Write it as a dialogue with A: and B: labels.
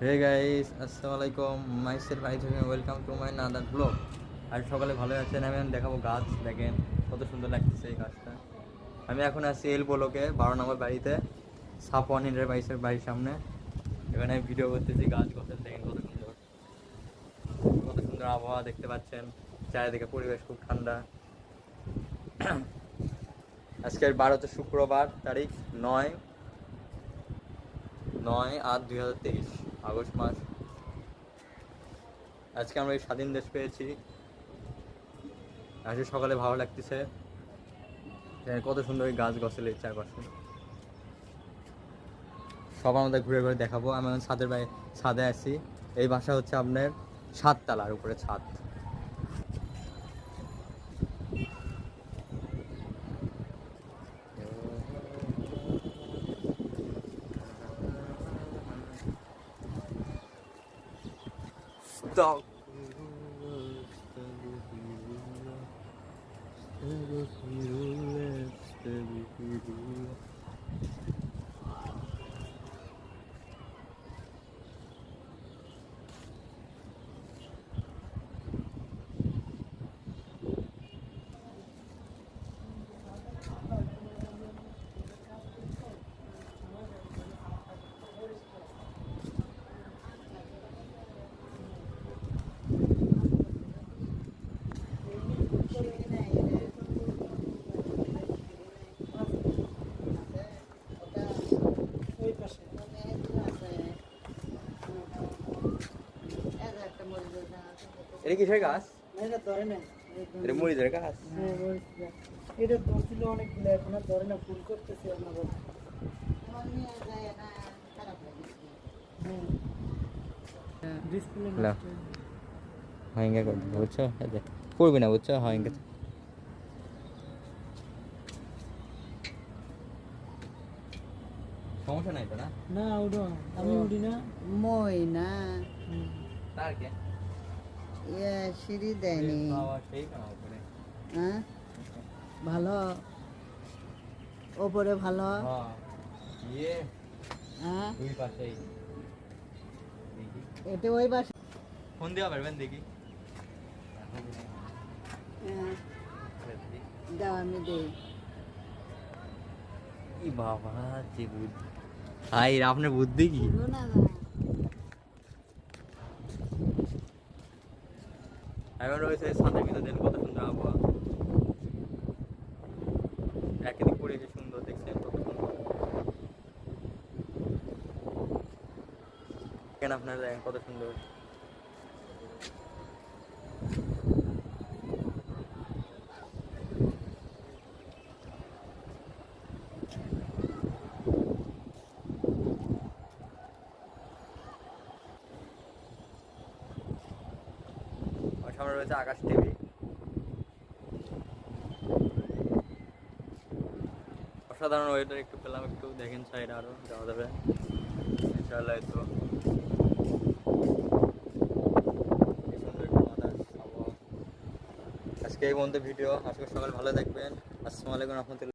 A: Hey guys আসসালামু আলাইকুম মাইসের ভাই থেকে welcome to my another blog আর সকালে ভালো আছেন? আমি দেখাবো গাছ। দেখেন, কত সুন্দর লাগতেছে এই গাছটা। আমি এখন আছি এল বলোকে বারো নম্বর বাড়িতে। সাপ ওয়ান হিন্ড্রেড বাইশের বাড়ির সামনে। এখানে আমি ভিডিও করতেছি গাছ গাছের। দেখেন কত সুন্দর। কত সুন্দর আবহাওয়া দেখতে পাচ্ছেন। চারিদিকে পরিবেশ খুব ঠান্ডা। আজকের বার হচ্ছে শুক্রবার তারিখ, নয় নয় আট দুই হাজার তেইশ। আগস্ট মাস। আজকে আমরা এই স্বাধীন দেশ পেয়েছি। আজকে সকালে ভালো লাগতেছে। কত সুন্দর গাছ গছলে চারপাশে। সব আমাদের ঘুরে ঘুরে দেখাবো। আমি ছাদের বাইরে, ছাদে আছি। এই বাসা হচ্ছে আপনার সাত তালার উপরে ছাদ। dog. এটা কিসের গাছ? এটা মরিচের গাছ?
B: এটা ধরছিল অনেকগুলো এখন আর ধরে না ফুল করতেছে আপনার ডিসপ্লে
A: না। হাইঙ্গা করে দেবো বুঝছ যে, না বুঝছ? হাইঙ্গা সমস্যা নাই তো না?
B: না উঠো। আমি উঠি না।
C: মই না।
A: তার কে?
C: ইয়ে সিঁড়ি দেয়নি।
A: বাবা
C: হ্যাঁ? ভালো? ওপরে ভালো?
A: হ্যাঁ ইয়ে
C: হ্যাঁ?
A: দুই পাশেই। দেখি।
C: এটা ওই বাসা
A: ফোন দেওয়া পারবেন দেখি?
C: হ্যাঁ, দাও আমি দেই।
A: বাবা যে বুদ্ধি। হাই আপনার বুদ্ধি কি?
C: না।
A: রয়েছে সাথে ভিতরে দেন কত সুন্দর আবহাওয়া প্রাকৃতিক পরিবেশ সুন্দর, দেখছেন কত সুন্দর কেন আপনারা দেখেন কত সুন্দর। সামনে রয়েছে আকাশ টিভি। অসাধারণ ওয়েদার একটু পেলাম, একটু দেখেন সাইড আরও, যাওয়া যাবে। ইনশাআল্লাহ তো। আজকে এই বন্ধু ভিডিও আজকে সকাল ভালো থাকবেন। আসসালামু আলাইকুম রহমতুল্লাহ।